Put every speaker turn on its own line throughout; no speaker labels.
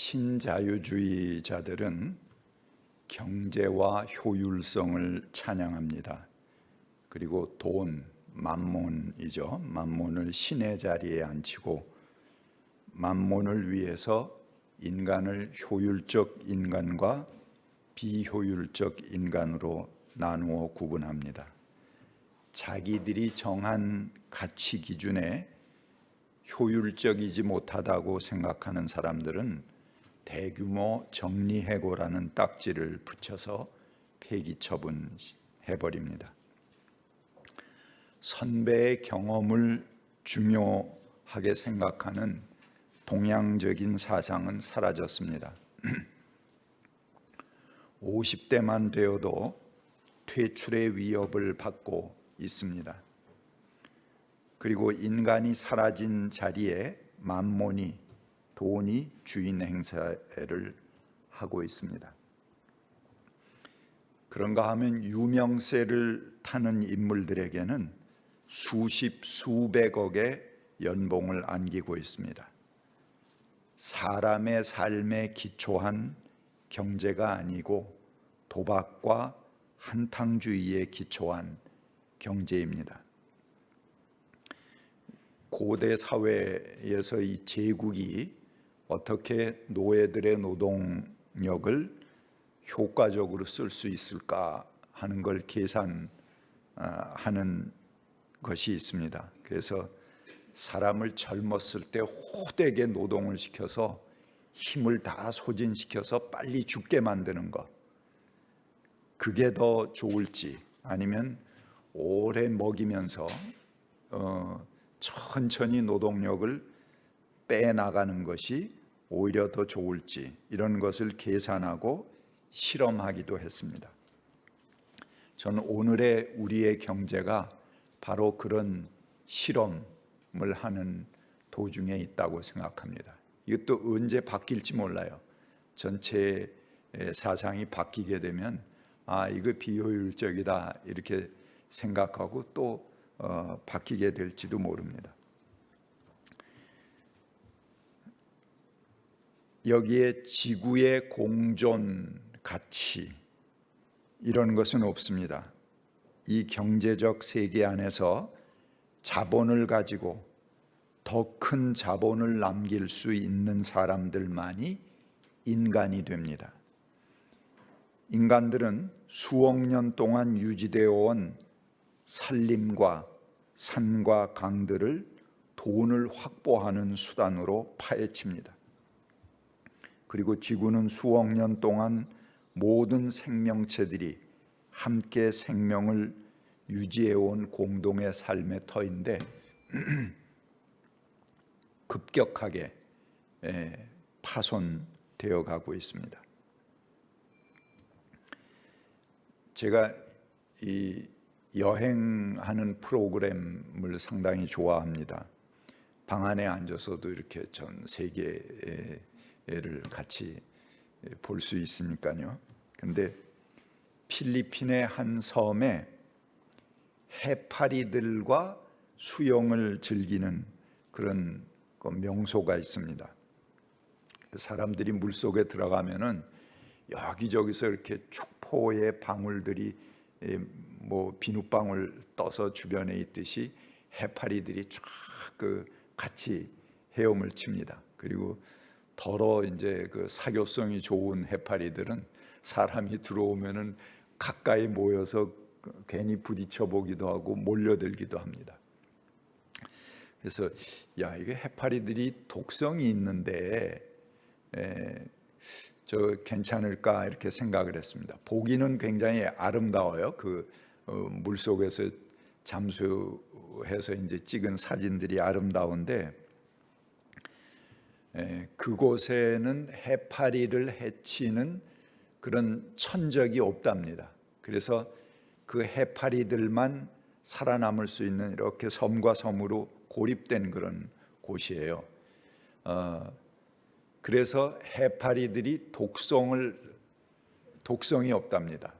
신자유주의자들은 경제와 효율성을 찬양합니다. 그리고 돈, 만몬이죠. 만몬을 신의 자리에 앉히고 만몬을 위해서 인간을 효율적 인간과 비효율적 인간으로 나누어 구분합니다. 자기들이 정한 가치 기준에 효율적이지 못하다고 생각하는 사람들은 대규모 정리해고라는 딱지를 붙여서 폐기 처분해 버립니다. 선배의 경험을 중요하게 생각하는 동양적인 사상은 사라졌습니다. 50대만 되어도 퇴출의 위협을 받고 있습니다. 그리고 인간이 사라진 자리에 만몬이 돈이 주인 행사를 하고 있습니다. 그런가 하면 유명세를 타는 인물들에게는 수십 수백억의 연봉을 안기고 있습니다. 사람의 삶에 기초한 경제가 아니고 도박과 한탕주의에 기초한 경제입니다. 고대 사회에서 이 제국이 어떻게 노예들의 노동력을 효과적으로 쓸 수 있을까 하는 걸 계산하는 것이 있습니다. 그래서 사람을 젊었을 때 호되게 노동을 시켜서 힘을 다 소진시켜서 빨리 죽게 만드는 것. 그게 더 좋을지 아니면 오래 먹이면서 어, 천천히 노동력을 빼 나가는 것이 오히려 더 좋을지 이런 것을 계산하고 실험하기도 했습니다. 저는 오늘의 우리의 경제가 바로 그런 실험을 하는 도중에 있다고 생각합니다. 이것도 언제 바뀔지 몰라요. 전체 사상이 바뀌게 되면 아 이거 비효율적이다 이렇게 생각하고 또 어, 바뀌게 될지도 모릅니다. 여기에 지구의 공존 가치 이런 것은 없습니다. 이 경제적 세계 안에서 자본을 가지고 더 큰 자본을 남길 수 있는 사람들만이 인간이 됩니다. 인간들은 수억 년 동안 유지되어 온 산림과 산과 강들을 돈을 확보하는 수단으로 파헤칩니다. 그리고 지구는 수억 년 동안 모든 생명체들이 함께 생명을 유지해 온 공동의 삶의 터인데 급격하게 예, 파손되어 가고 있습니다. 제가 이 여행하는 프로그램을 상당히 좋아합니다. 방 안에 앉아서도 이렇게 전 세계 를 같이 볼 수 있으니까요. 근데 필리핀의 한 섬에 해파리들과 수영을 즐기는 그런 그 명소가 있습니다. 사람들이 물 속에 들어가면은 여기저기서 이렇게 축포의 방울들이 뭐 비눗방울 떠서 주변에 있듯이 해파리들이 쫙 그 같이 헤엄을 칩니다. 그리고 더러 이제 그 사교성이 좋은 해파리들은 사람이 들어오면은 가까이 모여서 괜히 부딪혀 보기도 하고 몰려들기도 합니다. 그래서 야 이게 해파리들이 독성이 있는데 에, 저 괜찮을까 이렇게 생각을 했습니다. 보기는 굉장히 아름다워요. 그 어, 물속에서 잠수해서 이제 찍은 사진들이 아름다운데 에, 그곳에는 해파리를 해치는 그런 천적이 없답니다. 그래서 그 해파리들만 살아남을 수 있는 이렇게 섬과 섬으로 고립된 그런 곳이에요. 어, 그래서 해파리들이 독성을 독성이 없답니다.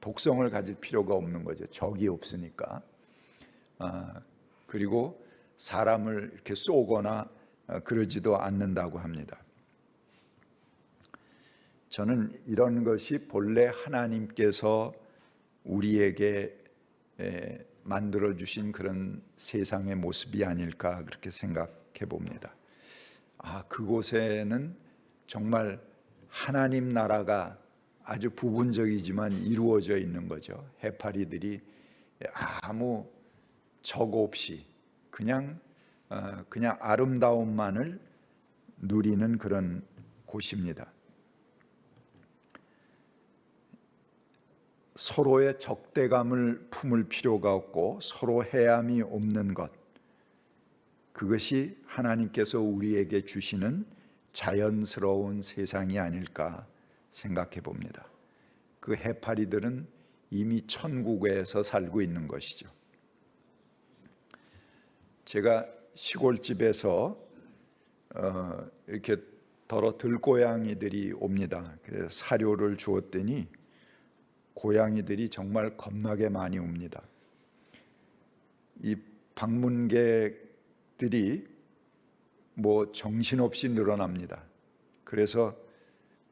독성을 가질 필요가 없는 거죠. 적이 없으니까. 아, 그리고 사람을 이렇게 쏘거나 아, 그러지도 않는다고 합니다. 저는 이런 것이 본래 하나님께서 우리에게 에, 만들어 주신 그런 세상의 모습이 아닐까 그렇게 생각해 봅니다. 아, 그곳에는 정말 하나님 나라가 아주 부분적이지만 이루어져 있는 거죠. 해파리들이 아무 적 없이 그냥 어, 그냥 아름다움만을 누리는 그런 곳입니다. 서로의 적대감을 품을 필요가 없고 서로 해함이 없는 것 그것이 하나님께서 우리에게 주시는 자연스러운 세상이 아닐까 생각해 봅니다. 그 해파리들은 이미 천국에서 살고 있는 것이죠. 제가 시골집에서 어, 이렇게 더러 들고양이들이 옵니다. 그래서 사료를 주었더니 고양이들이 정말 겁나게 많이 옵니다. 이 방문객들이 뭐 정신없이 늘어납니다. 그래서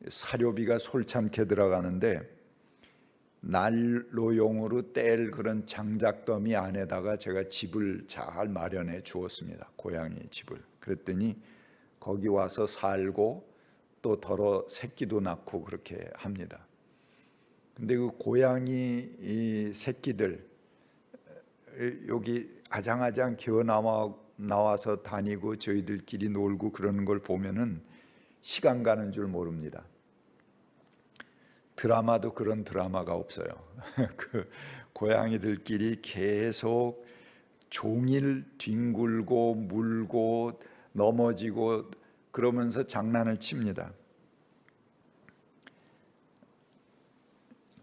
사료비가 솔찬게 들어가는데 난로용으로 뗄 그런 장작더미 안에다가 제가 집을 잘 마련해 주었습니다. 고양이 집을. 그랬더니 거기 와서 살고 또 더러 새끼도 낳고 그렇게 합니다. 근데 그 고양이 이 새끼들 여기 아장아장 기어 나와 나와서 다니고 저희들끼리 놀고 그러는 걸 보면은 시간 가는 줄 모릅니다. 드라마도 그런 드라마가 없어요. 그 고양이들끼리 계속 종일 뒹굴고 물고 넘어지고 그러면서 장난을 칩니다.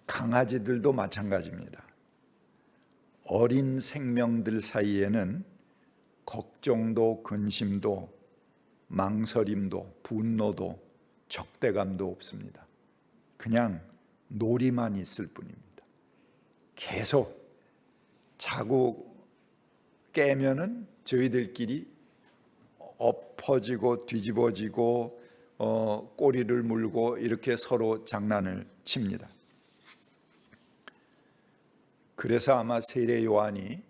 강아지들도 마찬가지입니다. 어린 생명들 사이에는 걱정도 근심도 망설임도 분노도 적대감도 없습니다. 그냥 놀이만 있을 뿐입니다. 계속 자고 깨면은 저희들끼리 엎어지고 뒤집어지고 어, 꼬리를 물고 이렇게 서로 장난을 칩니다. 그래서 아마 세례 요한이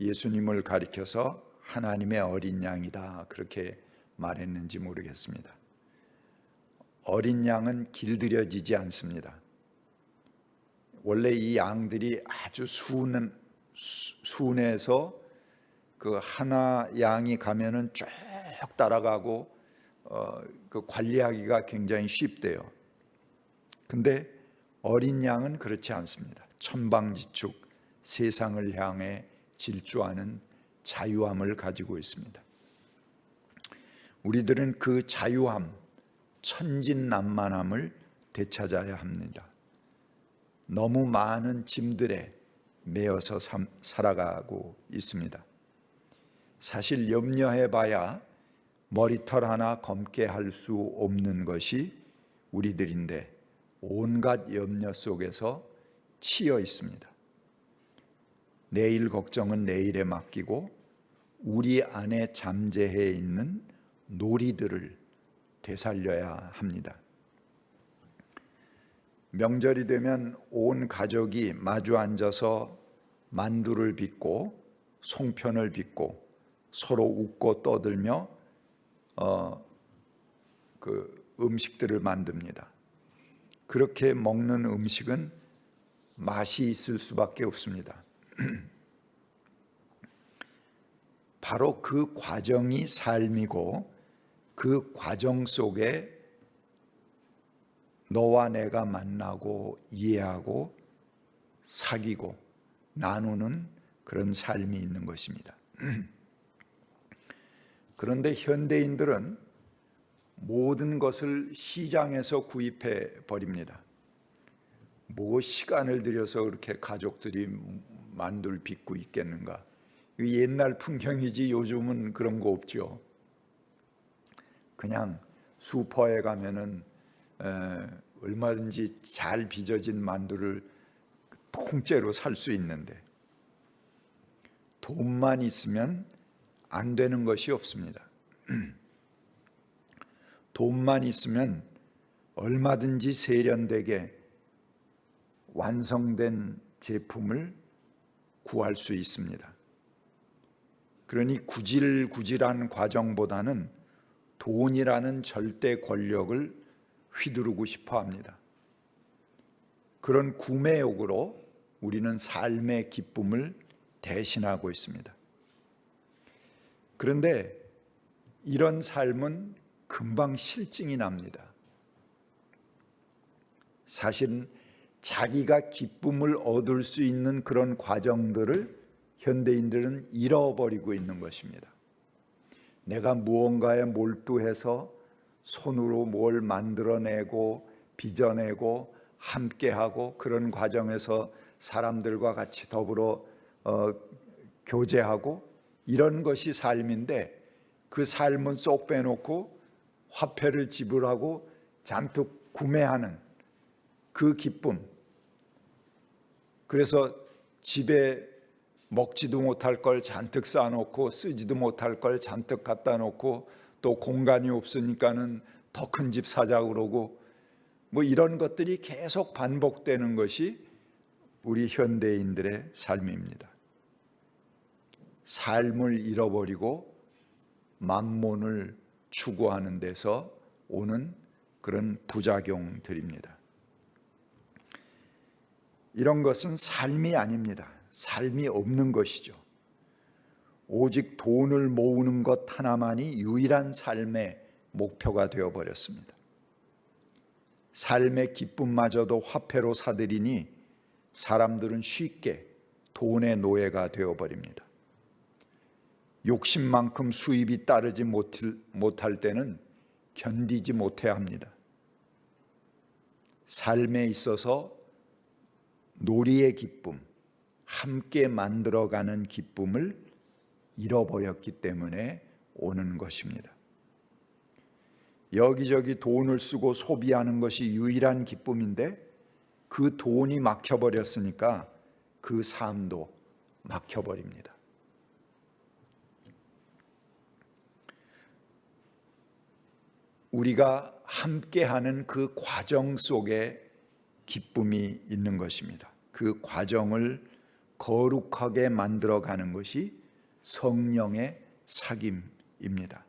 예수님을 가리켜서 하나님의 어린 양이다 그렇게 말했는지 모르겠습니다. 어린 양은 길들여지지 않습니다. 원래 이 양들이 아주 순 순해서 그 하나 양이 가면은 쭉 따라가고 어, 그 관리하기가 굉장히 쉽대요. 근데 어린 양은 그렇지 않습니다. 천방지축 세상을 향해 질주하는 자유함을 가지고 있습니다. 우리들은 그 자유함, 천진난만함을 되찾아야 합니다. 너무 많은 짐들에 매여서 살아가고 있습니다. 사실 염려해 봐야 머리털 하나 검게 할 수 없는 것이 우리들인데 온갖 염려 속에서 치여 있습니다. 내일 걱정은 내일에 맡기고 우리 안에 잠재해 있는 놀이들을 되살려야 합니다. 명절이 되면 온 가족이 마주 앉아서 만두를 빚고 송편을 빚고 서로 웃고 떠들며 어, 그 음식들을 만듭니다. 그렇게 먹는 음식은 맛이 있을 수밖에 없습니다. 바로 그 과정이 삶이고 그 과정 속에 너와 내가 만나고 이해하고 사귀고 나누는 그런 삶이 있는 것입니다. 그런데 현대인들은 모든 것을 시장에서 구입해 버립니다. 뭐 시간을 들여서 그렇게 가족들이 만들 빚고 있겠는가? 옛날 풍경이지 요즘은 그런 거 없죠. 그냥 슈퍼에 가면은 에, 얼마든지 잘 빚어진 만두를 통째로 살 수 있는데 돈만 있으면 안 되는 것이 없습니다. 돈만 있으면 얼마든지 세련되게 완성된 제품을 구할 수 있습니다. 그러니 구질구질한 과정보다는 돈이라는 절대 권력을 휘두르고 싶어 합니다. 그런 구매욕으로 우리는 삶의 기쁨을 대신하고 있습니다. 그런데 이런 삶은 금방 실증이 납니다. 사실은 자기가 기쁨을 얻을 수 있는 그런 과정들을 현대인들은 잃어버리고 있는 것입니다. 내가 무언가에 몰두해서 손으로 뭘 만들어내고 빚어내고 함께하고 그런 과정에서 사람들과 같이 더불어 어, 교제하고 이런 것이 삶인데 그 삶은 쏙 빼놓고 화폐를 지불하고 잔뜩 구매하는 그 기쁨. 그래서 집에 먹지도 못할 걸 잔뜩 쌓아놓고 쓰지도 못할 걸 잔뜩 갖다 놓고 또 공간이 없으니까는 더 큰 집 사자 그러고 뭐 이런 것들이 계속 반복되는 것이 우리 현대인들의 삶입니다. 삶을 잃어버리고 만몬을 추구하는 데서 오는 그런 부작용들입니다. 이런 것은 삶이 아닙니다. 삶이 없는 것이죠. 오직 돈을 모으는 것 하나만이 유일한 삶의 목표가 되어 버렸습니다. 삶의 기쁨마저도 화폐로 사들이니 사람들은 쉽게 돈의 노예가 되어 버립니다. 욕심만큼 수입이 따르지 못할 때는 견디지 못해 합니다. 삶에 있어서 놀이의 기쁨, 함께 만들어가는 기쁨을 잃어버렸기 때문에 오는 것입니다. 여기저기 돈을 쓰고 소비하는 것이 유일한 기쁨인데 그 돈이 막혀버렸으니까 그 삶도 막혀버립니다. 우리가 함께하는 그 과정 속에 기쁨이 있는 것입니다. 그 과정을 거룩하게 만들어 가는 것이 성령의 사귐입니다.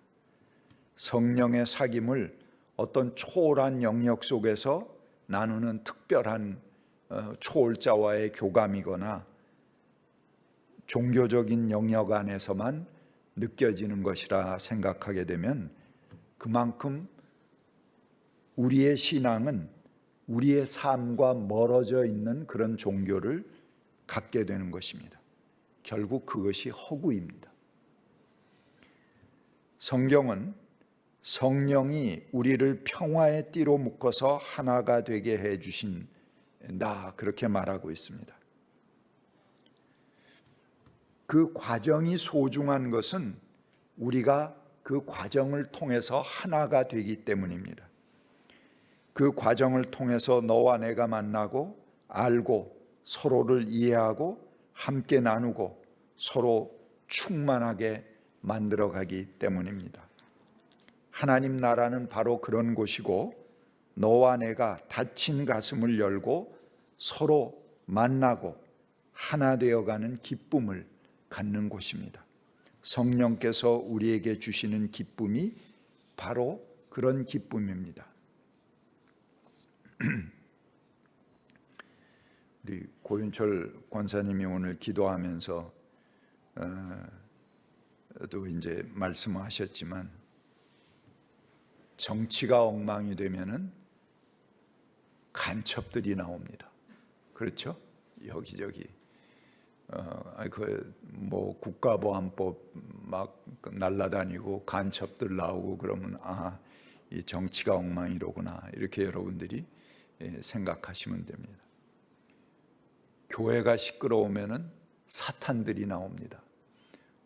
성령의 사귐을 어떤 초월한 영역 속에서 나누는 특별한 어, 초월자와의 교감이거나 종교적인 영역 안에서만 느껴지는 것이라 생각하게 되면 그만큼 우리의 신앙은 우리의 삶과 멀어져 있는 그런 종교를 갖게 되는 것입니다. 결국 그것이 허구입니다. 성경은 성령이 우리를 평화의 띠로 묶어서 하나가 되게 해 주신 나 그렇게 말하고 있습니다. 그 과정이 소중한 것은 우리가 그 과정을 통해서 하나가 되기 때문입니다. 그 과정을 통해서 너와 내가 만나고 알고 서로를 이해하고 함께 나누고 서로 충만하게 만들어 가기 때문입니다. 하나님 나라는 바로 그런 곳이고 너와 내가 닫힌 가슴을 열고 서로 만나고 하나 되어 가는 기쁨을 갖는 곳입니다. 성령께서 우리에게 주시는 기쁨이 바로 그런 기쁨입니다. 우리 고윤철 권사님이 오늘 기도하면서 어, 또 이제 말씀하셨지만 정치가 엉망이 되면은 간첩들이 나옵니다. 그렇죠? 여기저기 어, 그뭐 국가보안법 막 날라다니고 간첩들 나오고 그러면 아, 이 정치가 엉망이로구나 이렇게 여러분들이 예, 생각하시면 됩니다. 교회가 시끄러우면은 사탄들이 나옵니다.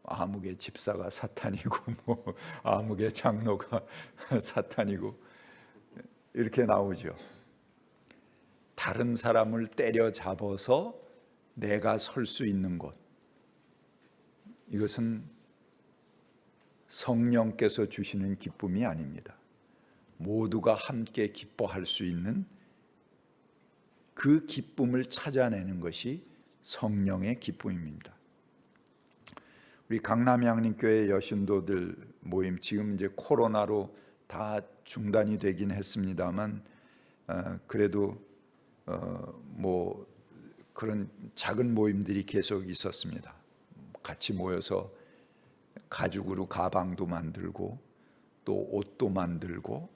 아무개 집사가 사탄이고 뭐 아무개 장로가 사탄이고 이렇게 나오죠. 다른 사람을 때려 잡아서 내가 설 수 있는 것. 이것은 성령께서 주시는 기쁨이 아닙니다. 모두가 함께 기뻐할 수 있는 그 기쁨을 찾아내는 것이 성령의 기쁨입니다. 우리 강남 양림교회 여신도들 모임 지금 이제 코로나로 다 중단이 되긴 했습니다만 어, 그래도 어, 뭐 그런 작은 모임들이 계속 있었습니다. 같이 모여서 가죽으로 가방도 만들고 또 옷도 만들고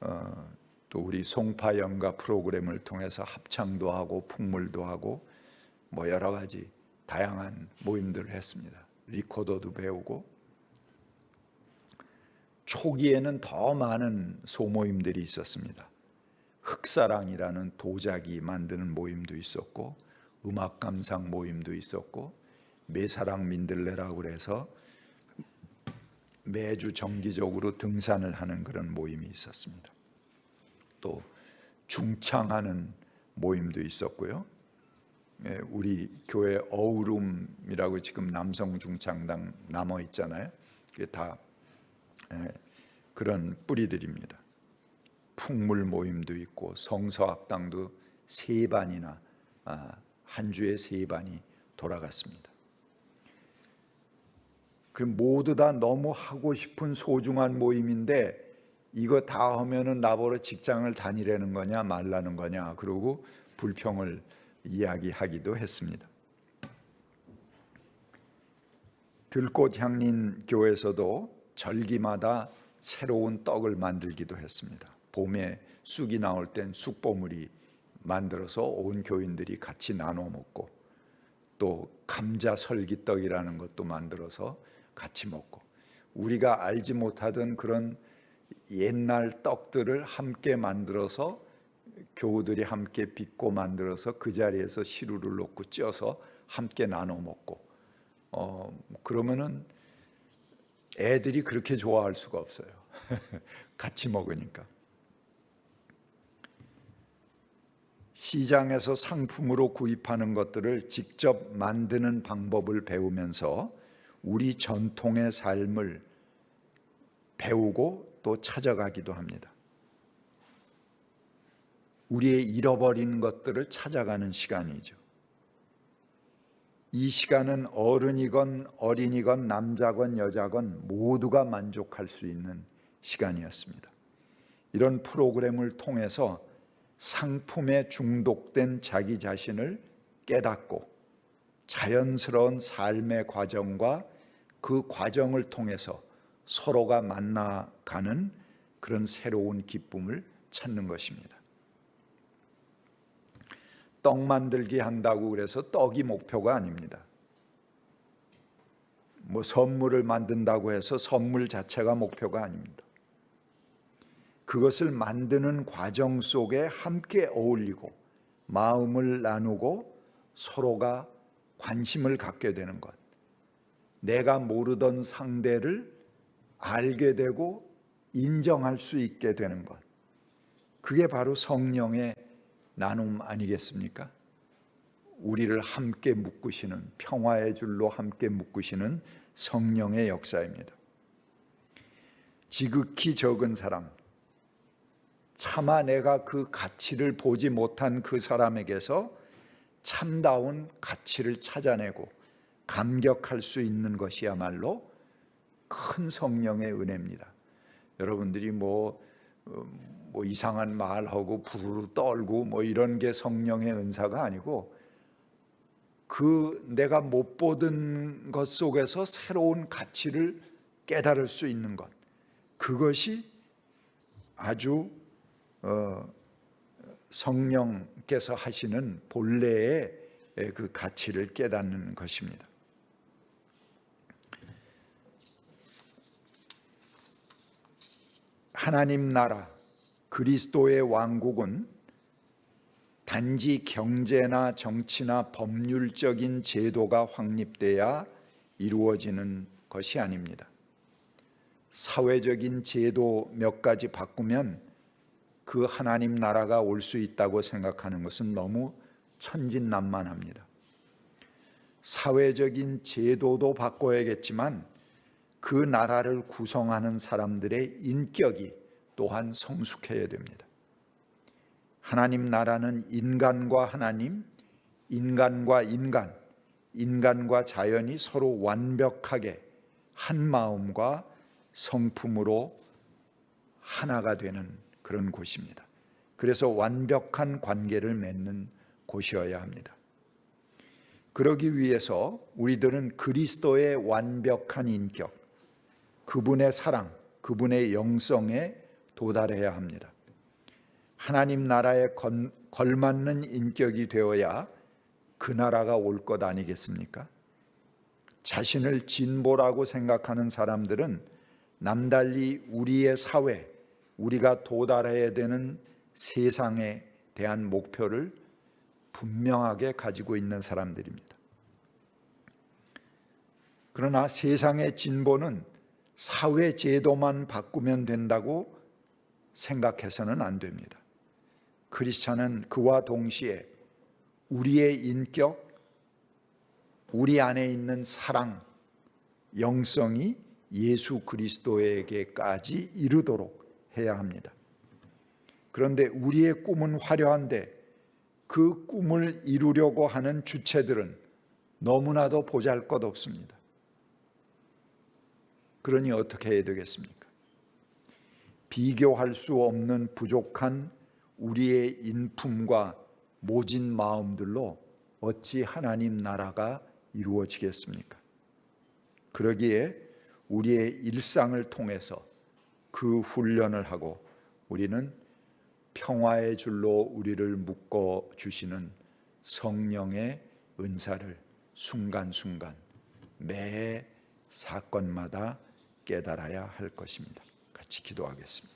어, 또 우리 송파 연가 프로그램을 통해서 합창도 하고 풍물도 하고 뭐 여러 가지 다양한 모임들을 했습니다. 리코더도 배우고 초기에는 더 많은 소모임들이 있었습니다. 흑사랑이라는 도자기 만드는 모임도 있었고 음악 감상 모임도 있었고 매사랑 민들레라고 그래서 매주 정기적으로 등산을 하는 그런 모임이 있었습니다. 또 중창하는 모임도 있었고요. 예, 우리 교회 어우룸이라고 지금 남성 중창당 남아 있잖아요. 그게 다 예, 그런 뿌리들입니다. 풍물 모임도 있고 성서학당도 세 반이나 아, 한 주에 세 반이 돌아갔습니다. 그 모두 다 너무 하고 싶은 소중한 모임인데 이거 다 하면은 나보러 직장을 다니라는 거냐 말라는 거냐 그러고 불평을 이야기하기도 했습니다. 들꽃 향린 교회에서도 절기마다 새로운 떡을 만들기도 했습니다. 봄에 쑥이 나올 땐 쑥보물이 만들어서 온 교인들이 같이 나눠 먹고 또 감자 설기떡이라는 것도 만들어서 같이 먹고 우리가 알지 못하던 그런 옛날 떡들을 함께 만들어서 교우들이 함께 빚고 만들어서 그 자리에서 시루를 놓고 쪄서 함께 나눠 먹고 어 그러면은 애들이 그렇게 좋아할 수가 없어요. 같이 먹으니까. 시장에서 상품으로 구입하는 것들을 직접 만드는 방법을 배우면서 우리 전통의 삶을 배우고 또 찾아가기도 합니다. 우리의 잃어버린 것들을 찾아가는 시간이죠. 이 시간은 어른이건 어린이건 남자건 여자건 모두가 만족할 수 있는 시간이었습니다. 이런 프로그램을 통해서 상품에 중독된 자기 자신을 깨닫고 자연스러운 삶의 과정과 그 과정을 통해서 서로가 만나가는 그런 새로운 기쁨을 찾는 것입니다. 떡 만들기 한다고 그래서 떡이 목표가 아닙니다. 뭐 선물을 만든다고 해서 선물 자체가 목표가 아닙니다. 그것을 만드는 과정 속에 함께 어울리고 마음을 나누고 서로가 관심을 갖게 되는 것. 내가 모르던 상대를 알게 되고 인정할 수 있게 되는 것. 그게 바로 성령의 나눔 아니겠습니까? 우리를 함께 묶으시는 평화의 줄로 함께 묶으시는 성령의 역사입니다. 지극히 적은 사람, 차마 내가 그 가치를 보지 못한 그 사람에게서 참다운 가치를 찾아내고 감격할 수 있는 것이야말로 큰 성령의 은혜입니다. 여러분들이 뭐, 어, 뭐 이상한 말하고 부르르 떨고 뭐 이런 게 성령의 은사가 아니고 그 내가 못 보던 것 속에서 새로운 가치를 깨달을 수 있는 것 그것이 아주 어, 성령께서 하시는 본래의 그 가치를 깨닫는 것입니다. 하나님 나라 그리스도의 왕국은 단지 경제나 정치나 법률적인 제도가 확립돼야 이루어지는 것이 아닙니다. 사회적인 제도 몇 가지 바꾸면 그 하나님 나라가 올 수 있다고 생각하는 것은 너무 천진난만합니다. 사회적인 제도도 바꿔야겠지만 그 나라를 구성하는 사람들의 인격이 또한 성숙해야 됩니다. 하나님 나라는 인간과 하나님, 인간과 인간, 인간과 자연이 서로 완벽하게 한 마음과 성품으로 하나가 되는 그런 곳입니다. 그래서 완벽한 관계를 맺는 곳이어야 합니다. 그러기 위해서 우리들은 그리스도의 완벽한 인격, 그분의 사랑, 그분의 영성에 도달해야 합니다. 하나님 나라에 건, 걸맞는 인격이 되어야 그 나라가 올 것 아니겠습니까? 자신을 진보라고 생각하는 사람들은 남달리 우리의 사회, 우리가 도달해야 되는 세상에 대한 목표를 분명하게 가지고 있는 사람들입니다. 그러나 세상의 진보는 사회 제도만 바꾸면 된다고 생각해서는 안 됩니다. 크리스찬은 그와 동시에 우리의 인격, 우리 안에 있는 사랑, 영성이 예수 그리스도에게까지 이르도록 해야 합니다. 그런데 우리의 꿈은 화려한데 그 꿈을 이루려고 하는 주체들은 너무나도 보잘 것 없습니다. 그러니 어떻게 해야 되겠습니까? 비교할 수 없는 부족한 우리의 인품과 모진 마음들로 어찌 하나님 나라가 이루어지겠습니까? 그러기에 우리의 일상을 통해서 그 훈련을 하고 우리는 평화의 줄로 우리를 묶어 주시는 성령의 은사를 순간순간 매 사건마다 깨달아야 할 것입니다. 같이 기도하겠습니다.